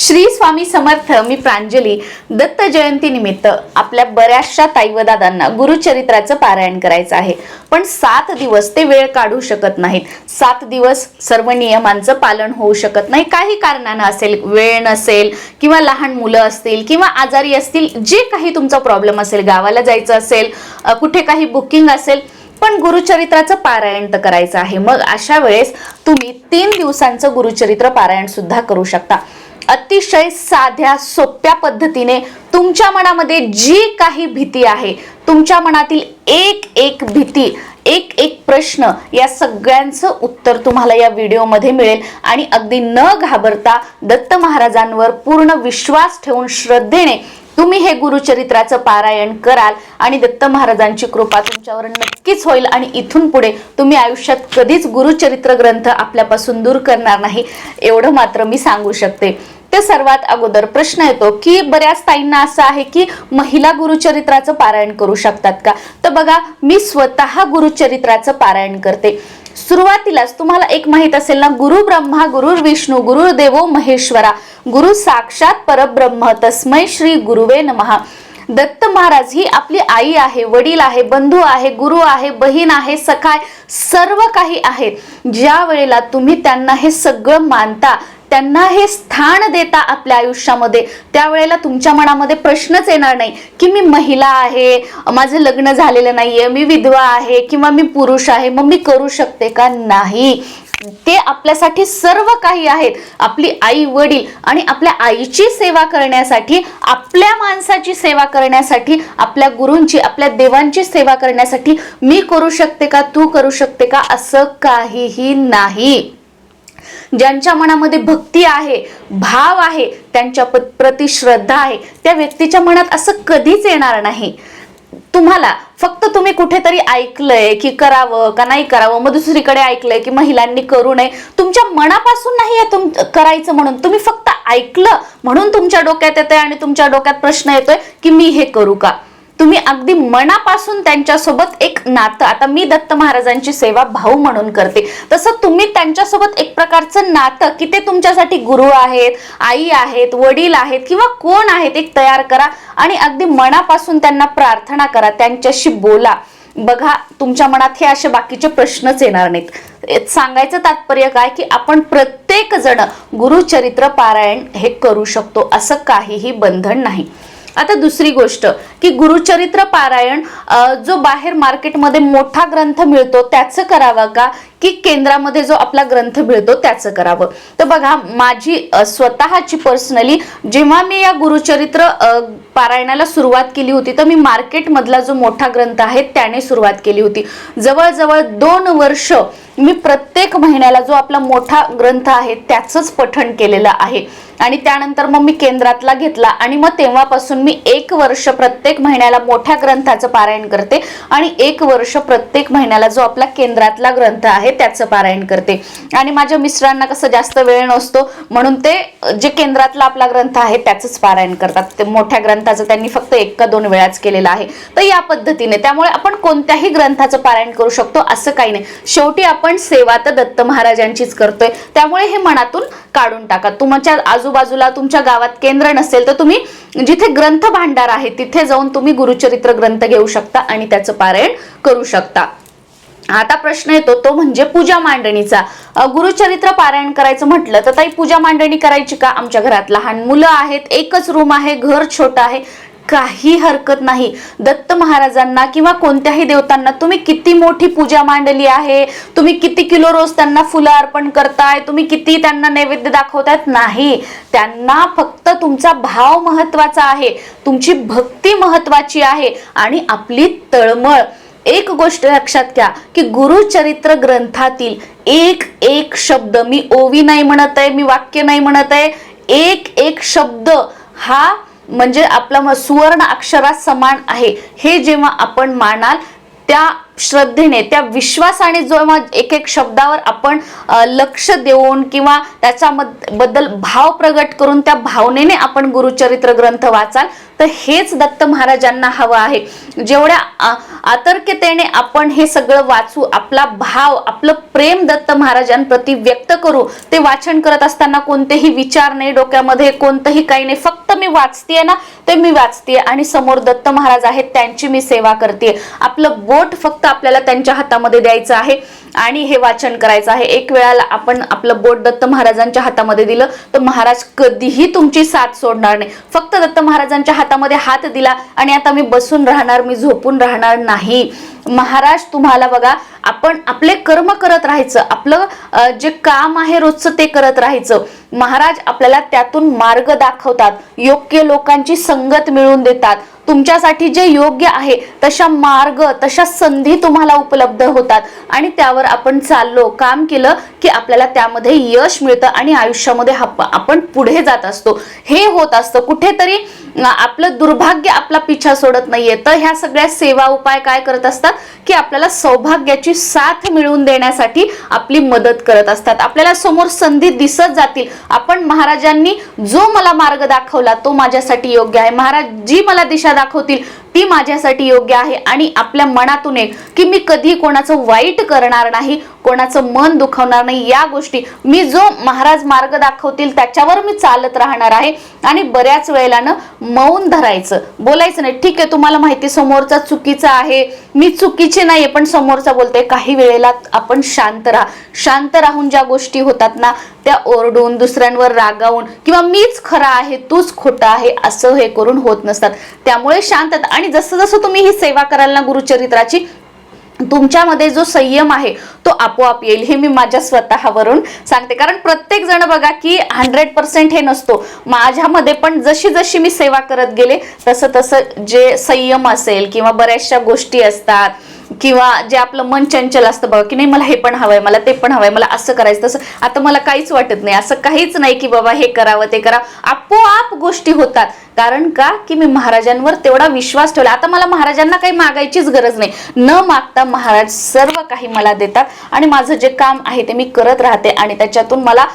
श्री स्वामी समर्थ मी प्रांजली. दत्त जयंती निमित्त आपल्या बऱ्याचशा ताई व दादांना गुरुचरित्राचं पारायण करायचं आहे. पण सात दिवस ते वेळ काढू शकत नाहीत. सात दिवस सर्व नियमांचं पालन होऊ शकत नाही. काही कारणानं असेल वेळ नसेल किंवा लहान मुलं असतील किंवा आजारी असतील जे काही तुमचा प्रॉब्लेम असेल गावाला जायचं असेल कुठे काही बुकिंग असेल पण गुरुचरित्राचं पारायण तर करायचं आहे. मग अशा वेळेस तुम्ही तीन दिवसांचं गुरुचरित्र पारायण सुद्धा करू शकता. अतिशय साध्या सोप्या पद्धतीने तुमच्या मनामध्ये जी काही भीती आहे तुमच्या मनातील एक एक भीती एक एक प्रश्न या सगळ्यांचं उत्तर तुम्हाला या व्हिडिओमध्ये मिळेल. आणि अगदी न घाबरता दत्त महाराजांवर पूर्ण विश्वास ठेवून श्रद्धेने तुम्ही हे गुरुचरित्राचं पारायण कराल आणि दत्त महाराजांची कृपा तुमच्यावर नक्कीच होईल आणि इथून पुढे तुम्ही आयुष्यात कधीच गुरुचरित्र ग्रंथ आपल्यापासून दूर करणार नाही एवढं मात्र मी सांगू शकते. ते सर्वात अगोदर प्रश्न येतो की बऱ्याच ताईंना असं आहे की महिला गुरुचरित्राचं पारायण करू शकतात का? तर बघा मी स्वतः गुरुचरित्राचं पारायण करते. सुरुवातीलाच तुम्हाला एक माहीत असेल ना गुरु ब्रह्मा गुरु विष्णू गुरु देवो महेश्वरा. गुरु साक्षात परब्रह्म तस्मै श्री गुरुवे नमहा दत्त महाराज ही आपली आई आहे वडील आहे बंधू आहे गुरु आहे बहीण आहे सखाय सर्व काही आहेत. ज्या वेळेला तुम्ही त्यांना हे सगळं मानता त्यांना हे स्थान देता आपल्या आयुष्यामध्ये. त्यावेळेला तुमच्या मनामध्ये प्रश्नच येणार नाही की मी महिला आहे माझं लग्न झालेलं नाहीये मी विधवा आहे किंवा मी पुरुष आहे मग मी करू शकते का? नाही. ते आपल्यासाठी सर्व काही आहेत. आपली आई वडील आणि आपल्या आईची सेवा करण्यासाठी आपल्या माणसाची सेवा करण्यासाठी आपल्या गुरूंची आपल्या देवांची सेवा करण्यासाठी मी करू शकते का? तू करू शकते का? असं काहीही नाही. ज्यांच्या मनामध्ये भक्ती आहे भाव आहे त्यांच्या प्रति श्रद्धा आहे त्या व्यक्तीच्या मनात असं कधीच येणार नाही. तुम्हाला फक्त तुम्ही कुठेतरी ऐकलंय की करावं का नाही करावं मग दुसरीकडे ऐकलंय की महिलांनी करू नये तुमच्या मनापासून नाही आहे तुम करायचं म्हणून. तुम्ही फक्त ऐकलं म्हणून तुमच्या डोक्यात येतंय आणि तुमच्या डोक्यात प्रश्न येतोय की मी हे करू का? तुम्ही अगदी मनापासून त्यांच्यासोबत एक नातं आता मी दत्त महाराजांची सेवा भाऊ म्हणून करते तसं तुम्ही त्यांच्यासोबत एक प्रकारचं नातं की ते तुमच्यासाठी गुरु आहेत आई आहेत वडील आहेत किंवा कोण आहेत एक तयार करा आणि अगदी मनापासून त्यांना प्रार्थना करा त्यांच्याशी बोला. बघा तुमच्या मनात हे असे बाकीचे प्रश्नच येणार नाहीत. सांगायचं तात्पर्य काय की आपण प्रत्येक जण गुरुचरित्र पारायण हे करू शकतो असं काहीही बंधन नाही. आता दुसरी गोष्ट की गुरुचरित्र पारायण जो बाहेर मार्केटमध्ये मोठा ग्रंथ मिळतो त्याचं करावा का? की केंद्रामध्ये जो आपला ग्रंथ मिळतो त्याचं करावं? तर बघा माझी स्वतःची पर्सनली जेव्हा मी या गुरुचरित्र पारायणाला सुरुवात केली होती. तर मी मार्केटमधला जो मोठा ग्रंथ आहे त्याने सुरुवात केली होती. जवळजवळ दोन वर्ष मी प्रत्येक महिन्याला जो आपला मोठा ग्रंथ आहे त्याचंच पठण केलेलं आहे. आणि त्यानंतर मग मी केंद्रातला घेतला आणि मग तेव्हापासून मी एक वर्ष प्रत्येक महिन्याला मोठ्या ग्रंथाचं पारायण करते आणि एक वर्ष प्रत्येक महिन्याला जो आपला केंद्रातला ग्रंथ आहे त्याचं पारायण करते. आणि माझ्या मिस्टरांना कसं जास्त वेळ नसतो म्हणून ते जे केंद्रातला आपला ग्रंथ आहे त्याचंच पारायण करतात. ते मोठ्या ग्रंथाचं त्यांनी फक्त एक का दोन वेळाच केलेलं आहे. तर या पद्धतीने त्यामुळे आपण कोणत्याही ग्रंथाचं पारायण करू शकतो असं काही नाही. शेवटी आपण सेवा तर दत्त महाराजांचीच करतोय. त्यामुळे हे मनातून काढून टाका. तुमच्या आजूबाजूला तुमच्या गावात केंद्र नसेल तर तुम्ही जिथे ग्रंथ भांडार आहे तिथे जाऊन तुम्ही गुरुचरित्र ग्रंथ घेऊ शकता आणि त्याचं पारायण करू शकता. आता प्रश्न येतो तो म्हणजे पूजा मांडणीचा. गुरुचरित्र पारायण करायचं म्हटलं तर ताई पूजा मांडणी करायची का? आमच्या घरात लहान मुलं आहेत एकच रूम आहे घर छोटं आहे काही हरकत नाही. दत्त महाराजांना किंवा कोणत्याही देवतांना तुम्ही किती मोठी पूजा मांडली आहे? तुम्ही किती किलो रोज त्यांना फुलं अर्पण करताय? तुम्ही किती त्यांना नैवेद्य दाखवतायत? नाही. त्यांना फक्त तुमचा भाव महत्त्वाचा आहे. तुमची भक्ती महत्वाची आहे. आणि आपली तळमळ. एक गोष्ट लक्षात घ्या की गुरुचरित्र ग्रंथातील एक एक शब्द मी ओवी नाही म्हणत आहे मी वाक्य नाही म्हणत आहे. एक एक शब्द हा म्हणजे आपला सुवर्ण अक्षरात समान आहे. हे जेव्हा आपण मानाल त्या श्रद्धेने त्या विश्वासाने जेव्हा एक एक शब्दावर आपण लक्ष देऊन किंवा त्याच्या बद्दल भाव प्रगट करून त्या भावनेने आपण गुरुचरित्र ग्रंथ वाचाल तर हेच दत्त महाराजांना हवं आहे. जेवढ्या आतर्कतेने आपण हे सगळं वाचू आपला भाव आपलं प्रेम दत्त महाराजांप्रती व्यक्त करू ते वाचन करत असताना कोणतेही विचार नाही डोक्यामध्ये कोणतंही काही नाही. फक्त मी वाचतेय ना ते मी वाचतेय आणि समोर दत्त महाराज आहेत त्यांची मी सेवा करते आपलं बोट फक्त आपल्याला त्यांच्या हातामध्ये द्यायचं आहे. आणि हे वाचन करायचं आहे. एक वेळाला आपण आपलं बोट दत्त महाराजांच्या हातामध्ये दिलं तर महाराज कधीही तुमची साथ सोडणार नाही. फक्त दत्त महाराजांच्या हातामध्ये हात दिला आणि आता मी बसून राहणार मी झोपून राहणार नाही. महाराज तुम्हाला बघा आपण आपले कर्म करत राहायचं आपलं जे काम आहे रोजचं ते करत राहायचं. महाराज आपल्याला त्यातून मार्ग दाखवतात योग्य लोकांची संगत मिळवून देतात. तुमच्यासाठी जे योग्य आहे तशा मार्ग तशा संधी तुम्हाला उपलब्ध होतात. आणि त्यावर आपण चाललो काम केलं की आपल्याला त्यामध्ये यश मिळतं आणि आयुष्यामध्ये आपण पुढे जात असतो. हे होत असतं. कुठेतरी आपलं दुर्भाग्य आपला पिछा सोडत नाहीये. तर ह्या सगळ्या सेवा उपाय काय करत असतात? की आपल्याला सौभाग्याची साथ मिळवून देण्यासाठी आपली मदत करत असतात. आपल्याला समोर संधी दिसत जातील. आपण महाराजांनी जो मला मार्ग दाखवला तो माझ्यासाठी योग्य आहे. महाराज जी मला दिशा दाखवतील ती माझ्यासाठी योग्य आहे आणि आपल्या मनातून एक की मी कधी कोणाचं वाईट करणार नाही कोणाचं मन दुखवणार नाही या गोष्टी. मी जो महाराज मार्ग दाखवतील त्याच्यावर मी चालत राहणार आहे. आणि बऱ्याच वेळेला ना मौन धरायचं. बोलायचं नाही ठीक आहे तुम्हाला माहिती समोरचा चुकीचा आहे. मी चुकीची नाहीये पण समोरचा बोलतोय काही वेळेला आपण शांत राहा. शांत राहून ज्या गोष्टी होतात ना त्या ओरडून दुसऱ्यांवर रागावून किंवा मीच खरा आहे तूच खोटा आहे असं हे करून होत नसतात. त्यामुळे शांतता आणि जसं जसं तुम्ही ही सेवा कराल ना गुरुचरित्राची तुमच्यामध्ये जो संयम आहे तो आपोआप येईल. हे मी माझ्या स्वतःवरून सांगते. कारण प्रत्येक जण बघा की हंड्रेड पर्सेंट हे नसतो. माझ्यामध्ये पण जशी जशी मी सेवा करत गेले तसं तसं जे संयम असेल किंवा बऱ्याचशा गोष्टी असतात किंवा जे आपलं मन चंचल असतं बघा की नाही मला हे पण हवंय मला ते पण हवंय मला असं करायचं तसं. आता मला काहीच वाटत नाही. असं काहीच नाही की बाबा हे करावं ते करावं. आपोआप गोष्टी होतात. कारण का? की मी महाराजांवर तेवढा विश्वास ठेवला. आता मला महाराजांना काही मागायचीच गरज नाही. न मागता महाराज सर्व काही मला देतात आणि माझं जे काम आहे ते मी करत राहते आणि त्याच्यातून मला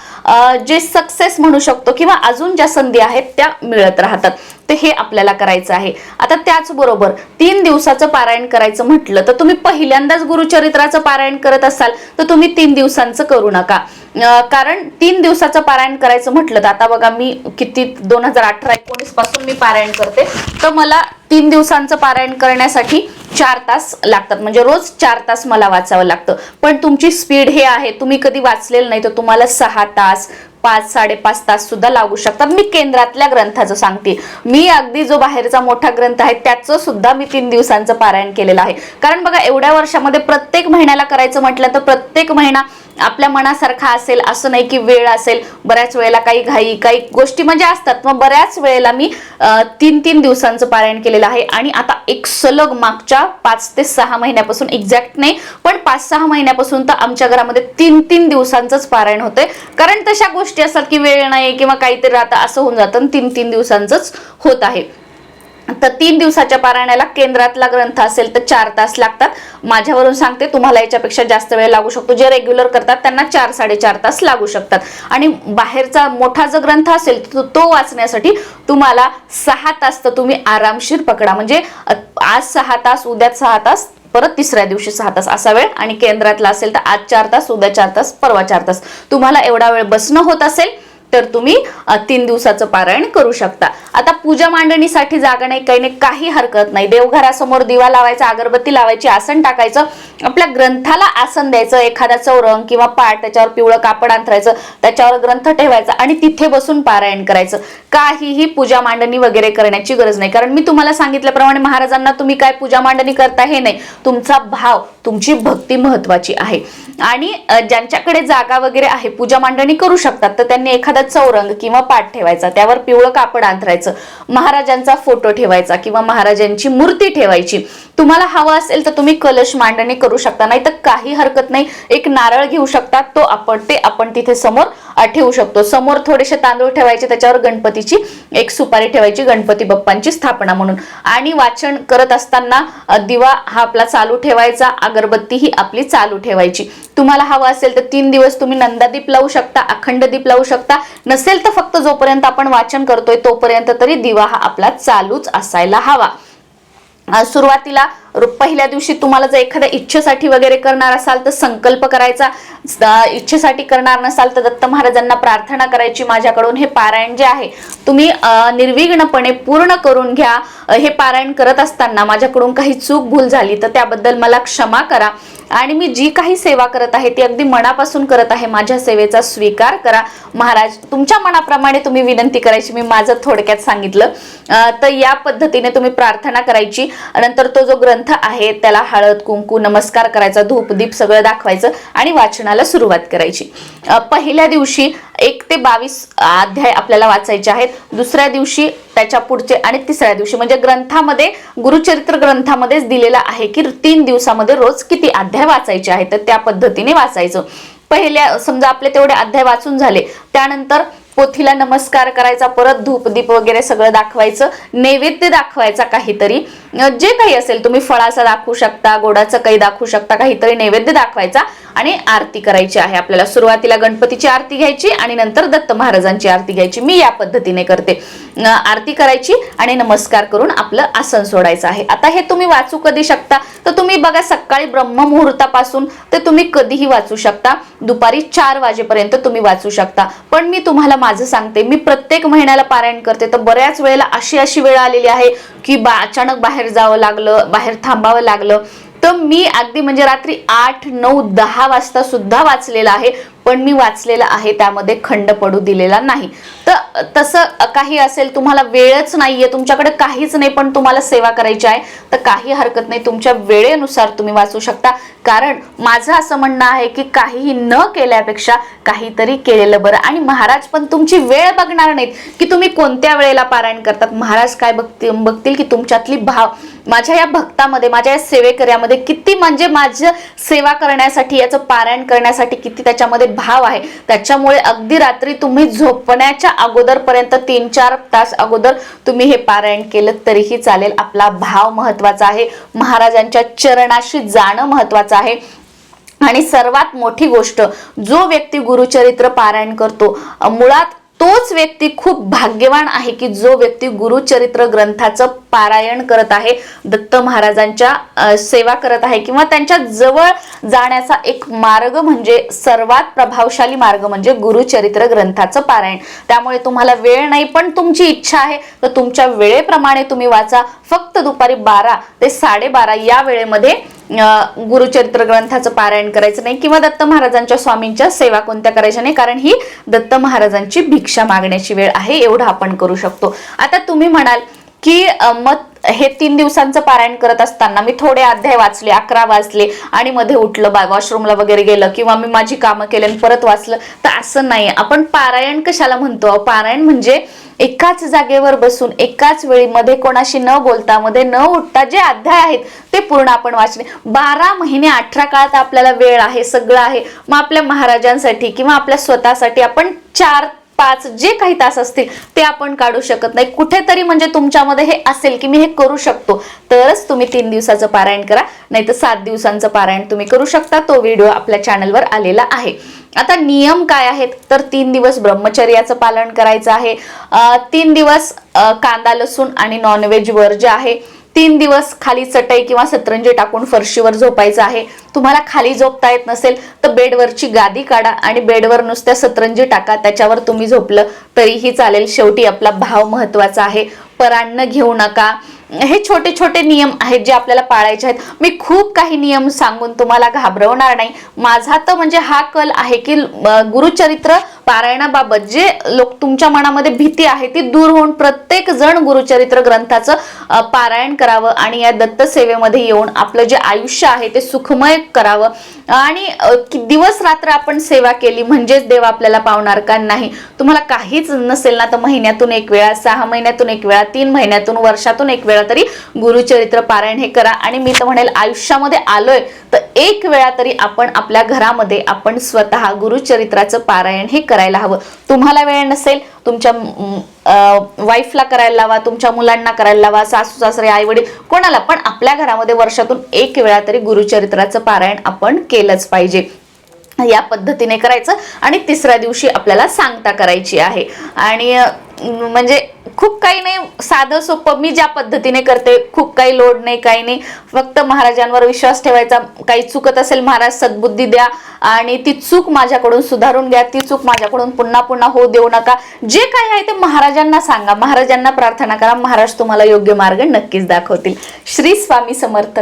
जे सक्सेस म्हणू शकतो किंवा अजून ज्या संधी आहेत त्या मिळत राहतात. तर हे आपल्याला करायचं आहे. आता त्याचबरोबर तीन दिवसाचं पारायण करायचं म्हटलं तर तुम्ही पहिल्यांदाच गुरुचरित्राचं पारायण करत असाल तर तुम्ही तीन दिवसांचं करू नका. कारण तीन दिवसाचं पारायण करायचं म्हटलं तर आता बघा मी किती दोन हजार अठरा एकोणीस पासून मी पारायण करते. तर मला तीन दिवसांचं पारायण करण्यासाठी चार तास लागतात. म्हणजे रोज चार तास मला वाचावं लागतं. पण तुमची स्पीड हे आहे. तुम्ही कधी वाचलेलं नाही तर तुम्हाला सहा तास पाच साडेपाच तास सुद्धा लागू शकतात. मी केंद्रातल्या ग्रंथाचं सांगते. मी अगदी जो बाहेरचा मोठा ग्रंथ आहे त्याचं सुद्धा मी तीन दिवसांचं पारायण केलेलं आहे. कारण बघा एवढ्या वर्षामध्ये प्रत्येक महिन्याला करायचं म्हटलं तर प्रत्येक महिना आपल्या मनासारखा असेल असं नाही की वेळ असेल बऱ्याच वेळेला काही घाई काही गोष्टी म्हणजे असतात. मग बऱ्याच वेळेला मी तीन तीन दिवसांचं पारायण केलेलं आहे आणि आता एक सलग मागच्या पाच ते सहा महिन्यापासून एक्झॅक्ट नाही पण पाच सहा महिन्यापासून तर आमच्या घरामध्ये तीन तीन दिवसांचंच पारायण होतंय. कारण तशा गोष्टी असतात की वेळ नाही किंवा काहीतरी राहतं असं होऊन जातं आणि तीन तीन दिवसांचंच होत आहे. तर तीन दिवसाच्या पारायणाला केंद्रातला ग्रंथ असेल तर चार तास लागतात. माझ्यावरून सांगते तुम्हाला याच्यापेक्षा जास्त वेळ लागू शकतो. जे रेग्युलर करतात त्यांना चार साडेचार तास लागू शकतात. आणि बाहेरचा मोठा जो ग्रंथ असेल तो तो वाचण्यासाठी तुम्हाला सहा तास तर तुम्ही आरामशीर पकडा. म्हणजे आज सहा तास उद्या सहा तास परत तिसऱ्या दिवशी सहा तास असा वेळ. आणि केंद्रातला असेल तर आज चार तास उद्या चार तास परवा चार तास. तुम्हाला एवढा वेळ बसणं होत असेल तर तुम्ही तीन दिवसाचं पारायण करू शकता. आता पूजा मांडणीसाठी जागा नाही काही नाही काही हरकत नाही. देवघरासमोर दिवा लावायचा अगरबत्ती लावायची आसन टाकायचं आपल्या ग्रंथाला आसन द्यायचं एखादा चौरंग किंवा पाट त्याच्यावर पिवळं कापड अंथरायचं त्याच्यावर ग्रंथ ठेवायचा आणि तिथे बसून पारायण करायचं. काहीही पूजा मांडणी वगैरे करण्याची गरज नाही. कारण मी तुम्हाला सांगितल्याप्रमाणे महाराजांना तुम्ही काय पूजा मांडणी करता हे नाही. तुमचा भाव तुमची भक्ती महत्वाची आहे. आणि ज्यांच्याकडे जागा वगैरे आहे पूजा मांडणी करू शकतात तर त्यांनी एखादा चौरंग किंवा पाठ ठेवायचा त्यावर पिवळं कापड अंथरायचं महाराजांचा फोटो ठेवायचा किंवा महाराजांची मूर्ती ठेवायची. तुम्हाला हवं असेल तर तुम्ही कलश मांडणी करू शकता नाही तर काही हरकत नाही. एक नारळ घेऊ शकता तो आपण ते आपण तिथे समोर ठेवू शकतो. समोर थोडेसे तांदूळ ठेवायचे त्याच्यावर गणपतीची एक सुपारी ठेवायची गणपती बाप्पांची स्थापना म्हणून. आणि वाचन करत असताना दिवा हा आपला चालू ठेवायचा अगरबत्ती ही आपली चालू ठेवायची. तुम्हाला हवं असेल तर तीन दिवस तुम्ही नंदादीप लावू शकता अखंड दीप लावू शकता. नसेल तर फक्त जोपर्यंत आपण वाचन करतोय तोपर्यंत तरी दिवा हा आपला चालूच असायला हवा. सुरुवातीला पहिल्या दिवशी तुम्हाला जर एखाद्या इच्छेसाठी वगैरे करणार असाल तर संकल्प करायचा. इच्छेसाठी करणार नसाल तर दत्त महाराजांना प्रार्थना करायची माझ्याकडून. हे पारायण जे आहे तुम्ही निर्विघ्नपणे पूर्ण करून घ्या. हे पारायण करत असताना माझ्याकडून काही चूक भूल झाली तर त्याबद्दल मला क्षमा करा. आणि मी जी काही सेवा करत आहे ती अगदी मनापासून करत आहे. माझ्या सेवेचा स्वीकार करा. महाराज तुमच्या मनाप्रमाणे तुम्ही विनंती करायची. मी माझं थोडक्यात सांगितलं. तर या पद्धतीने तुम्ही प्रार्थना करायची. नंतर तो जो ग्रंथ आहे त्याला हळद कुंकू नमस्कार करायचा धूप दीप सगळं दाखवायचं आणि वाचनाला सुरुवात करायची. पहिल्या दिवशी एक ते बावीस अध्याय आपल्याला वाचायचे आहेत. दुसऱ्या दिवशी त्याच्या पुढचे आणि तिसऱ्या दिवशी म्हणजे ग्रंथामध्ये गुरुचरित्र ग्रंथामध्येच दिलेला आहे की तीन दिवसामध्ये रोज किती अध्याय वाचायचे आहेत तर त्या पद्धतीने वाचायचं. पहिल्या समजा आपले तेवढे अध्याय वाचून झाले त्यानंतर पोथीला नमस्कार करायचा परत धूप दीप वगैरे सगळं दाखवायचं नैवेद्य दाखवायचा काहीतरी जे काही असेल तुम्ही फळाचा दाखवू शकता गोडाचं काही दाखवू शकता काहीतरी नैवेद्य दाखवायचा आणि आरती करायची आहे. आपल्याला सुरुवातीला गणपतीची आरती घ्यायची आणि नंतर दत्त महाराजांची आरती घ्यायची. मी या पद्धतीने करते. आरती करायची आणि नमस्कार करून आपलं आसन सोडायचं आहे. आता हे तुम्ही वाचू कधी शकता? तर तुम्ही बघा सकाळी ब्रह्ममुहूर्तापासून ते तुम्ही कधीही वाचू शकता. दुपारी चार वाजेपर्यंत तुम्ही वाचू शकता. पण मी तुम्हाला माझं सांगते मी प्रत्येक महिन्याला पारायण करते. तर बऱ्याच वेळेला अशी अशी वेळ आलेली आहे की बा अचानक बाहेर जावं लागलं बाहेर थांबावं लागलं. तर मी अगदी म्हणजे रात्री आठ नऊ दहा वाजता सुद्धा वाचलेलं आहे. पण मी वाचलेलं आहे त्यामध्ये खंड पडू दिलेला नाही. तर तसं काही असेल तुम्हाला वेळच नाहीये तुमच्याकडे काहीच नाही पण तुम्हाला सेवा करायची आहे तर काही हरकत नाही. तुमच्या वेळेनुसार तुम्ही वाचू शकता. कारण माझं असं म्हणणं आहे की काहीही न केल्यापेक्षा काहीतरी केलेलं बरं. आणि महाराज पण तुमची वेळ बघणार नाहीत की तुम्ही कोणत्या वेळेला पारायण करतात. महाराज काय बघतील बघतील की तुमच्यातली भाव माझ्या या भक्तामध्ये माझ्या या सेवेकऱ्यामध्ये किती म्हणजे माझं सेवा करण्यासाठी याचं पारायण करण्यासाठी किती त्याच्यामध्ये भाव आहे. त्याच्यामुळे अगदी रात्री तुम्ही झोपण्याच्या अगोदरपर्यंत तीन चार तास अगोदर तुम्ही हे पारायण केलं तरीही चालेल. आपला भाव महत्त्वाचा आहे. महाराजांच्या चरणाशी जाणं महत्वाचं आहे. आणि सर्वात मोठी गोष्ट जो व्यक्ती गुरुचरित्र पारायण करतो मुळात तोच व्यक्ती खूप भाग्यवान आहे की जो व्यक्ती गुरुचरित्र ग्रंथाचं पारायण करत आहे दत्त महाराजांच्या सेवा करत आहे किंवा त्यांच्या जवळ जाण्याचा एक मार्ग म्हणजे सर्वात प्रभावशाली मार्ग म्हणजे गुरुचरित्र ग्रंथाचं पारायण. त्यामुळे तुम्हाला वेळ नाही पण तुमची इच्छा आहे तर तुमच्या वेळेप्रमाणे तुम्ही वाचा. फक्त दुपारी बारा ते साडेबारा या वेळेमध्ये गुरुचरित्र ग्रंथाचं पारायण करायचं नाही किंवा दत्त महाराजांच्या स्वामींच्या सेवा कोणत्या करायच्या नाही कारण ही दत्त महाराजांची भिक्षा मागण्याची वेळ आहे एवढं आपण करू शकतो. आता तुम्ही म्हणाल की मग हे तीन दिवसांचं पारायण करत असताना मी थोडे अध्याय वाचले अकरा वाचले आणि मध्ये उठलं बा वॉशरूमला वगैरे गेलं किंवा मी माझी कामं केले आणि परत वाचलं. तर असं नाही. आपण पारायण कशाला म्हणतो? पारायण म्हणजे एकाच जागेवर बसून एकाच वेळी मध्ये कोणाशी न बोलता मध्ये न उठता जे अध्याय आहेत ते पूर्ण आपण वाचले. बारा महिने अठरा काळात आपल्याला वेळ आहे सगळं आहे. मग आपल्या महाराजांसाठी किंवा आपल्या स्वतःसाठी आपण चार पाच जे काही तास असतील ते आपण काढू शकत नाही. कुठेतरी म्हणजे तुमच्यामध्ये हे असेल की मी हे करू शकतो. तरच तुम्ही तीन दिवसाचं पारायण करा नाही तर सात दिवसांचं पारायण तुम्ही करू शकता. तो व्हिडिओ आपल्या चॅनलवर आलेला आहे. आता नियम काय आहेत? तर तीन दिवस ब्रह्मचर्याचं पालन करायचं आहे. तीन दिवस कांदा लसूण आणि नॉनव्हेज वर जे आहे तीन दिवस खाली चटई किंवा सतरंजी टाकून फरशीवर झोपायचं आहे. तुम्हाला खाली झोपता येत नसेल तर बेडवरची गादी काढा आणि बेडवर नुसत्या सतरंजी टाका त्याच्यावर तुम्ही झोपलं तरीही चालेल. शेवटी आपला भाव महत्त्वाचा आहे. परान्न घेऊ नका. हे छोटे छोटे नियम आहेत जे आपल्याला पाळायचे आहेत. मी खूप काही नियम सांगून तुम्हाला घाबरवणार नाही. माझा तर म्हणजे हा कल आहे की गुरुचरित्र पारायणाबाबत जे लोक तुमच्या मनामध्ये भीती आहे ती दूर होऊन प्रत्येक जण गुरुचरित्र ग्रंथाचं पारायण करावं आणि या दत्त सेवेमध्ये येऊन आपलं जे आयुष्य आहे ते सुखमय करावं. आणि दिवस रात्र आपण सेवा केली म्हणजेच देव आपल्याला पावणार का नाही? तुम्हाला काहीच नसेल ना तर महिन्यातून एक वेळा सहा महिन्यातून एक वेळा तीन महिन्यातून वर्षातून एक वेळा तरी गुरुचरित्र पारायण हे करा. आणि मी तर म्हणेल आयुष्यामध्ये आलोय तर एक वेळा तरी आपण आपल्या घरामध्ये आपण स्वतः गुरुचरित्राचं पारायण हे करायला हवं. तुम्हाला वेळ नसेल तुमच्या वाईफला करायला लावा तुमच्या मुलांना करायला लावा सासू सासरे आई वडील कोणाला पण आपल्या घरामध्ये वर्षातून एक वेळा तरी गुरुचरित्राचं पारायण आपण केलंच पाहिजे. या पद्धतीने करायचं आणि तिसऱ्या दिवशी आपल्याला सांगता करायची आहे. आणि म्हणजे खूप काही नाही साधं सोपं मी ज्या पद्धतीने करते खूप काही लोड नाही काही नाही. फक्त महाराजांवर विश्वास ठेवायचा. काही चुकत असेल महाराज सद्बुद्धी द्या. आणि ती चूक माझ्याकडून सुधारून घ्या. ती चूक माझ्याकडून पुन्हा पुन्हा होऊ देऊ नका. जे काही आहे ते महाराजांना सांगा. महाराजांना प्रार्थना करा. महाराज तुम्हाला योग्य मार्ग नक्कीच दाखवतील. श्री स्वामी समर्थ.